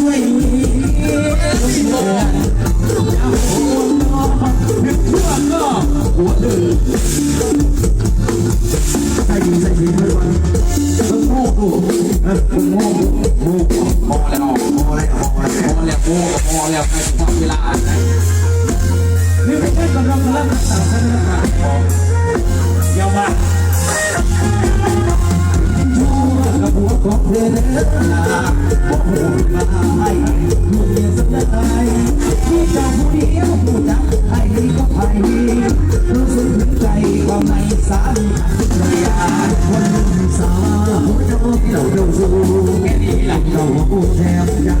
ช่วยใส่ดีใส่ดีด้วยวันมึงโง่กูเออมึงโง่กูพอแล้วพอแล้วพอแล้วพอแล้วพอพอแล้วใครทำเวลาอันไหนนี่ไม่ใช่กำลังพลังต่างกันนะครับอย่ามา หัวของเธอเนื้อหนาหัวหูมาให้มือสลายที่จะผู้เดียวผู้จักให้ก็ไปรู้สึกถึงใจก็ไม่สานภรรยาคนสาวหัวโตที่เราดูแค่นี้หลับเราพูดแทบยัง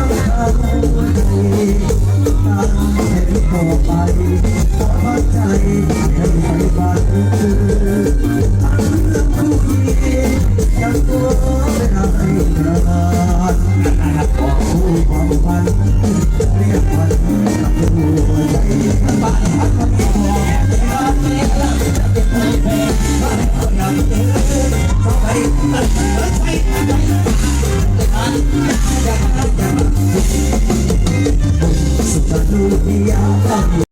อยาก